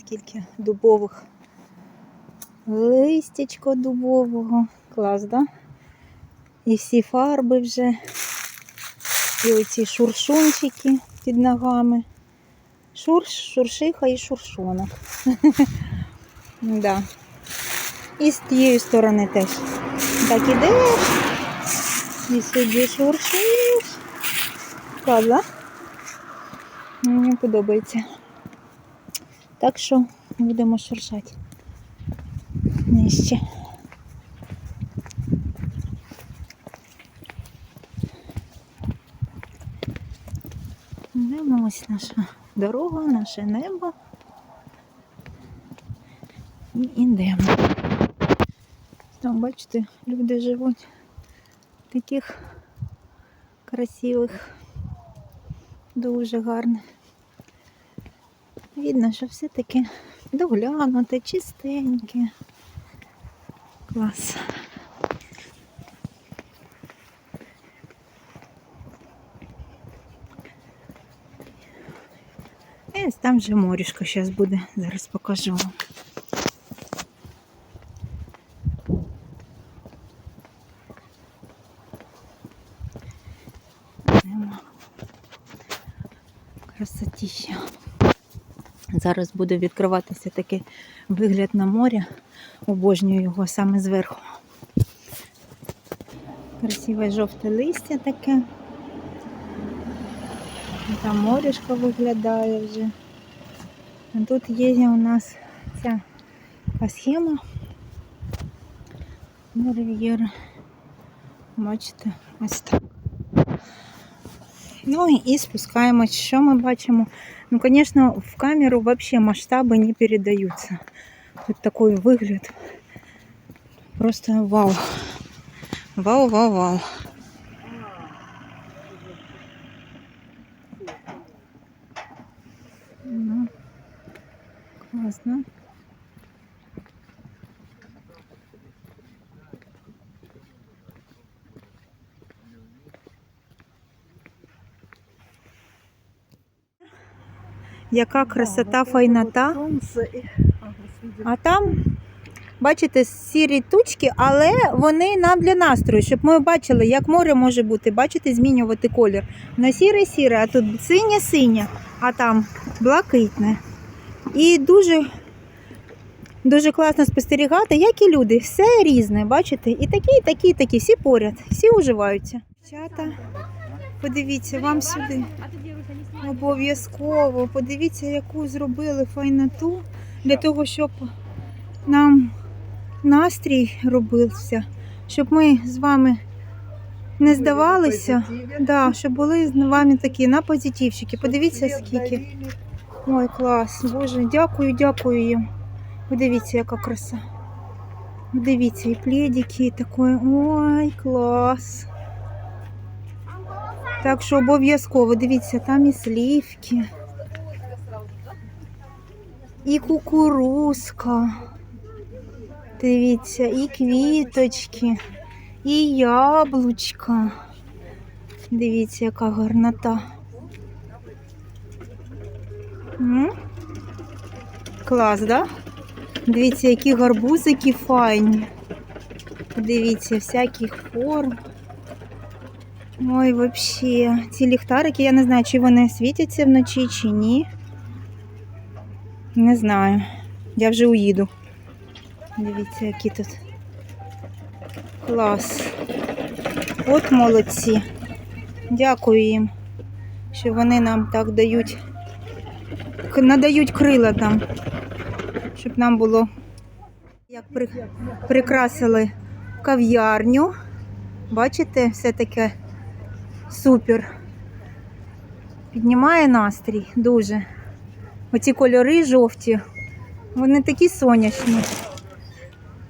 скільки дубових. Листячко дубового. Клас, да? І всі фарби вже. І оці шуршунчики під ногами. Шурш, шуршиха і шуршонок. да. І з тієї сторони теж. Так ідеш. І сюди шуршиш. Клас, да? Мені подобається. Так що будемо шуршати нижче. Йдемо ось наша дорога, наше небо. І йдемо. Там, бачите, люди живуть в таких красивих, дуже гарних. Видно, що все таке доглянуте, чистеньке. Клас. Ось там вже морішко зараз буде. Зараз покажу вам. Красотища. Зараз буде відкриватися такий вигляд на море. Обожнюю його саме зверху. Красиве жовте листя таке. Там морішко виглядає вже. Тут є у нас ця схема. Рив'єра. Бачите, ось так. Ну і спускаємось. Що ми бачимо? Ну, конечно, в камеру вообще масштабы не передаются. Вот такой выгляд. Просто вау. Вау, Яка красота, файнота. А там, бачите, сірі тучки, але вони нам для настрою, щоб ми бачили, як море може бути. Бачите, змінювати колір. На сіре-сіре, а тут синє-синє, а там блакитне. І дуже, дуже класно спостерігати, як і люди. Все різне, бачите? І такі, і такі, і такі, всі поряд, всі уживаються. Чата, подивіться, вам сюди. Обов'язково. Подивіться, яку зробили файноту для того, щоб нам настрій робився, щоб ми з вами не здавалися, да, щоб були з вами такі на позитивчики. Подивіться, скільки. Ой, клас. Боже, дякую, дякую їм. Подивіться, яка краса. Дивіться, і пледики, і таке. Ой, клас. Так що обов'язково, дивіться, там і слівки. і кукурузка. Дивіться, і квіточки, і яблучка. Дивіться, яка гарнота. М? Клас, да? Дивіться, які гарбузики файні. Дивіться, всяких форм. Ой, вообще, ці ліхтарики, я не знаю, чи вони світяться вночі, чи ні. Не знаю. Я вже уїду. Дивіться, які тут. Клас. От молодці. Дякую їм, що вони нам так дають, надають крила нам, щоб нам було як при, прикрасили кав'ярню. Бачите, все таке супер. Піднімає настрій дуже. Оці кольори жовті, вони такі сонячні.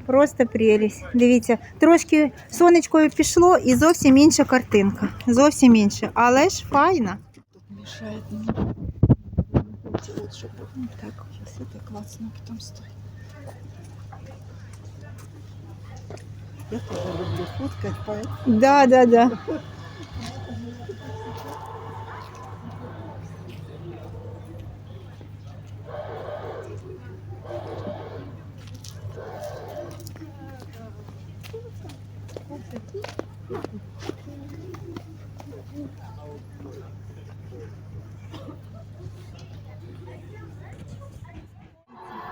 Просто прелість. Дивіться, трошки сонечкою пішло і зовсім інша картинка. Зовсім інша. Але ж файна. Тут мешает мне. Вот, чтобы вот так сейчас это классно потом стоит. Я тоже люблю фоткать, поэтому Да, да, да.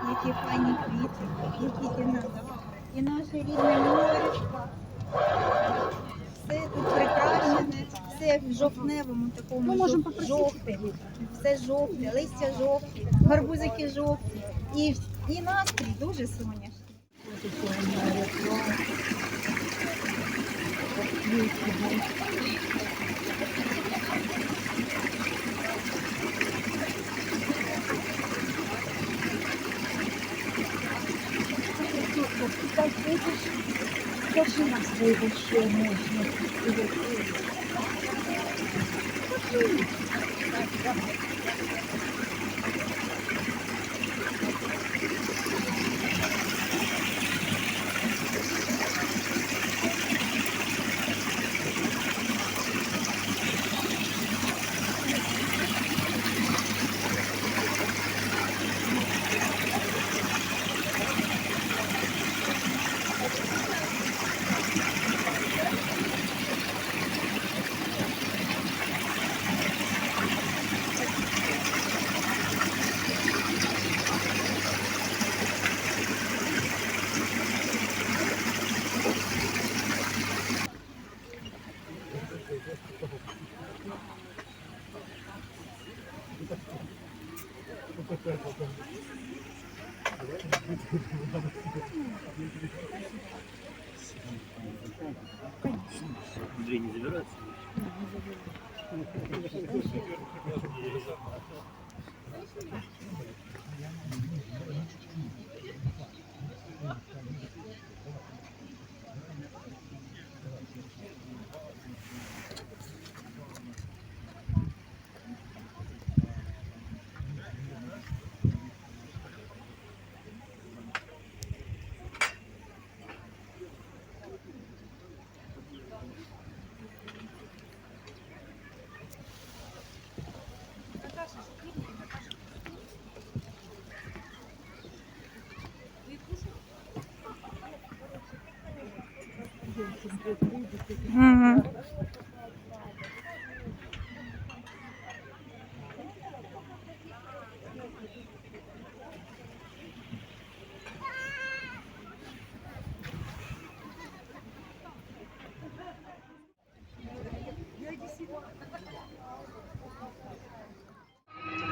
Які файні квіти, які кімната. І наше рідне моречко. Все тут прикрашене, все в жовтневому такому жов- жовте. Все жовте, листя жовті, гарбузики жовті. І, і настрій дуже сонячний. так видишь, даже на Yeah.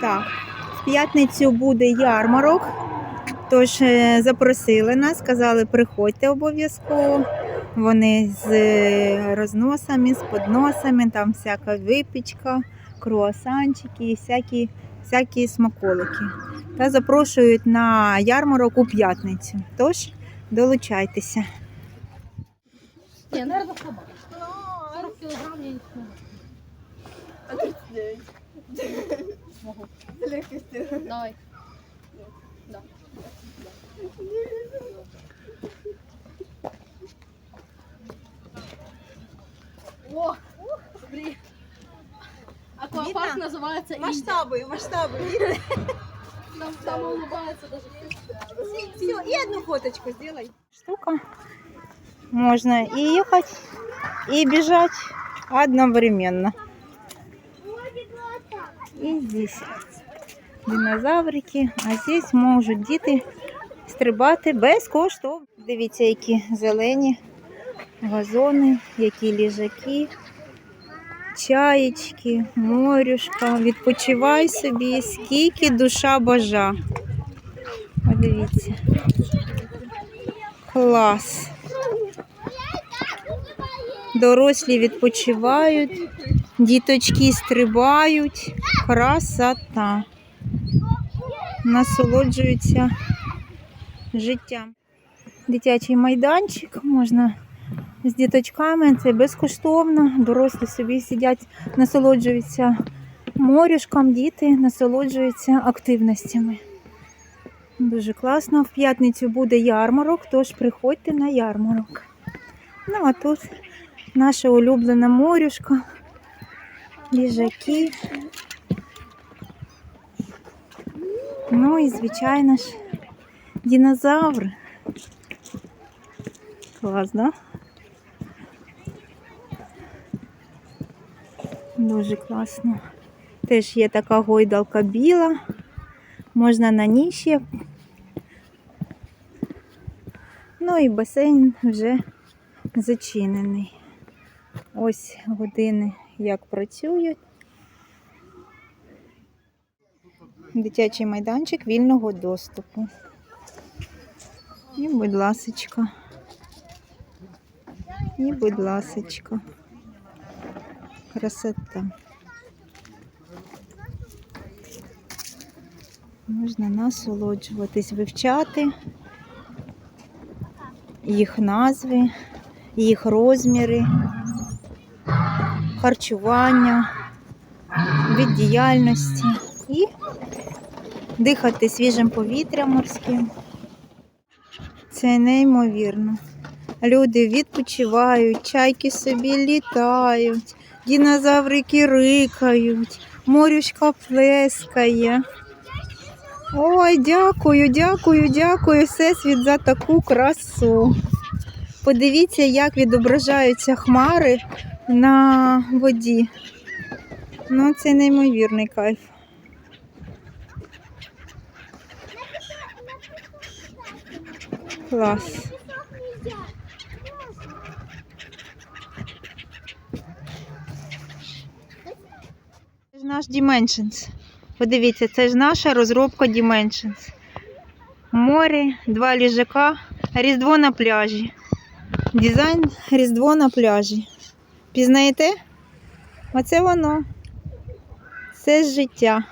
Так, в п'ятницю буде ярмарок. Тож е, запросили нас, сказали, приходьте обов'язково. Вони з е, розносами, з подносами, там всяка випічка, круасанчики і всякі, всякі смаколики. Та запрошують на ярмарок у п'ятницю. Тож долучайтеся. Не, наверное, слабо. 40 килограмм я не смогу. Давай. О, смотри. Аквапарк Видно? называется Индия. Масштаби, масштаби. Там, там улыбается даже. Все, і одну фоточку сделай. штука. Можно и ехать, и бежать одновременно. И здесь динозаврики, а здесь можуть діти стрибати безкоштовно. Дивіться, які зелені Вазони, які ліжаки, чаєчки, морюшка. Відпочивай собі, скільки душа бажа. Подивіться. Клас. Дорослі відпочивають, діточки стрибають. Красота. Насолоджуються життям. Дитячий майданчик можна з діточками, це безкоштовно. Дорослі собі сидять, насолоджуються морюшком, діти насолоджуються активностями. Дуже класно. В п'ятницю буде ярмарок, тож приходьте на ярмарок. Ну, а тут наша улюблена морюшка, ліжаки. Ну і, звичайно ж, динозаври. Клас, да? Дуже класно. Теж є така гойдалка біла. Можна на ще. Ну і басейн вже зачинений. Ось години як працюють. Дитячий майданчик вільного доступу. І, будь ласочка. І, будь ласочка. Красота. Можна насолоджуватись, вивчати їх назви, їх розміри, харчування, від діяльності і дихати свіжим повітрям морським. Це неймовірно. Люди відпочивають, чайки собі літають, динозаврики рикають, морючка плескає. Ой, дякую, дякую, дякую, Всесвіт, за таку красу. Подивіться, як відображаються хмари на воді. Ну, це неймовірний кайф. Клас. Це ж наш Dimensions. Подивіться, це ж наша розробка Dimensions. Море, два ліжака, Різдво на пляжі. Дизайн Різдво на пляжі. Пізнаєте? Оце воно. Це життя.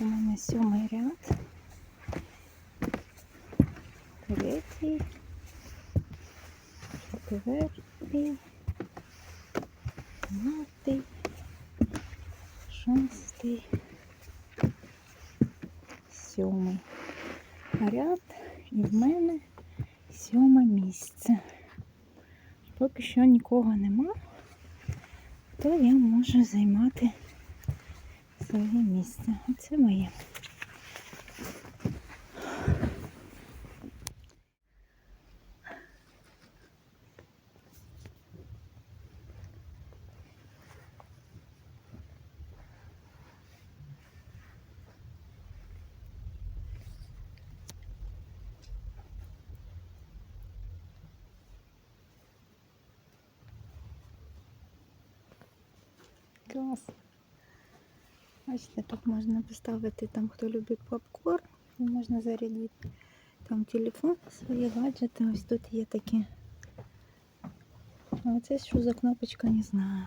У мене сьомий ряд. Третій. Четвертий. П'ятий. Шостий. Сьомий ряд. І в мене сьоме місце. Поки що нікого нема, то я можу займати своє місце. Оце моє. Клас. Бачите, тут можна поставити там, хто любить попкорн, можна зарядити там телефон, свої гаджети. Ось тут є такі. А це що за кнопочка, не знаю.